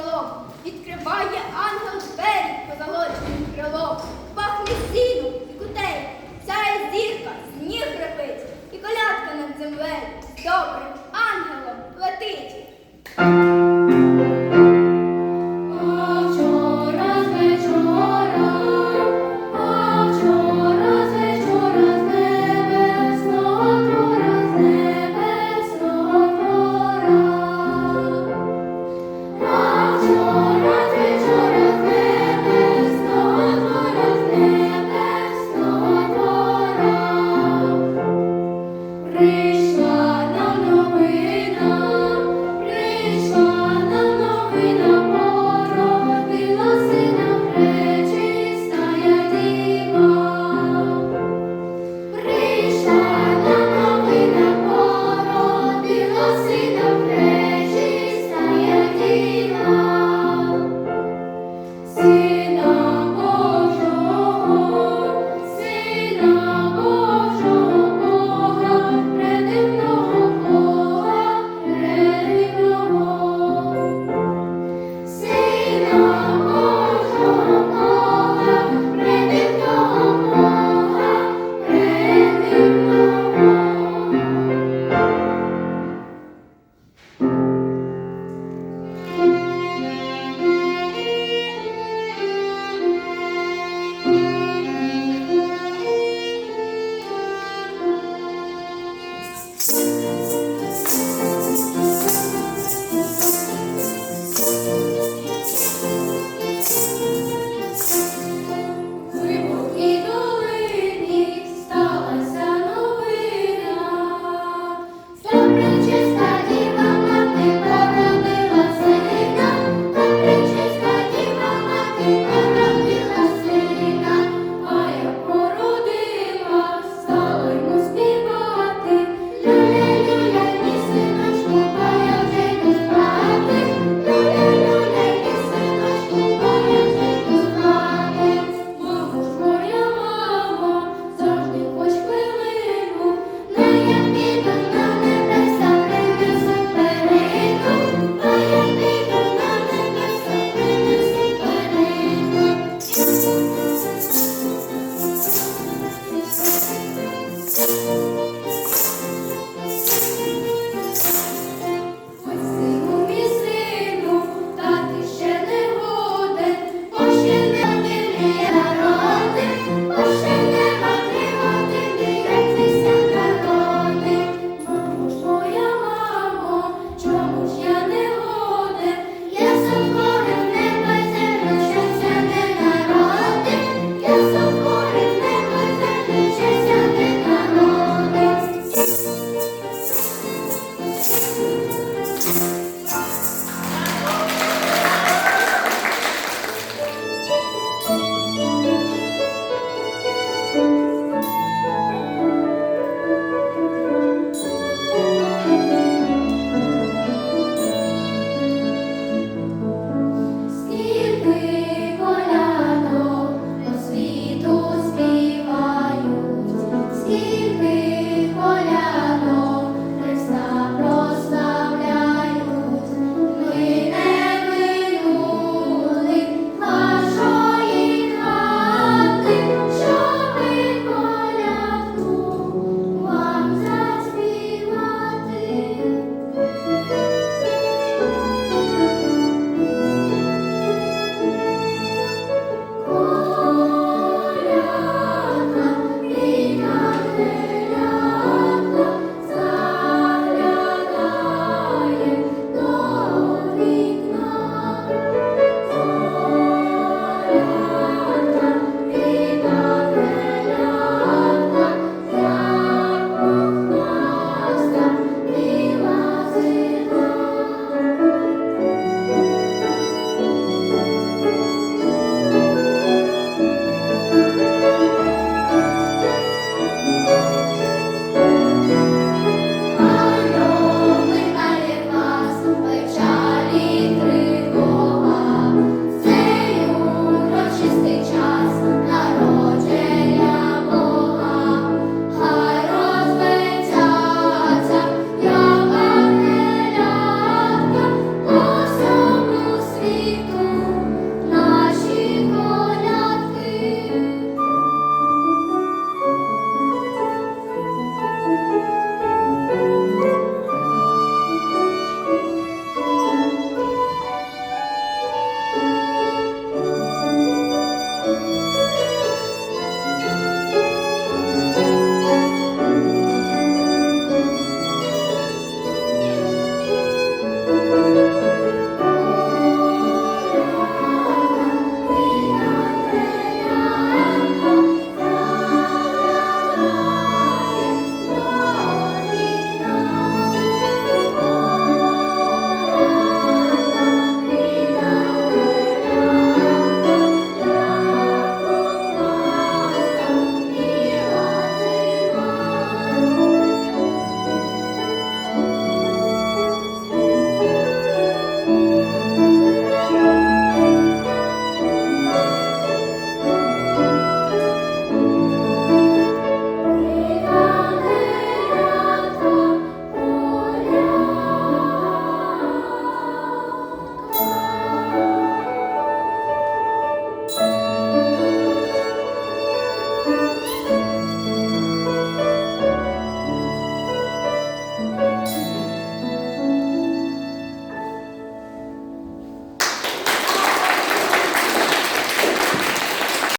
столом. Відкриває ангел двері позолоченим крилом. Пахне сіну і кутей, ця зірка, сніг репить, і колядка над землею. Добре,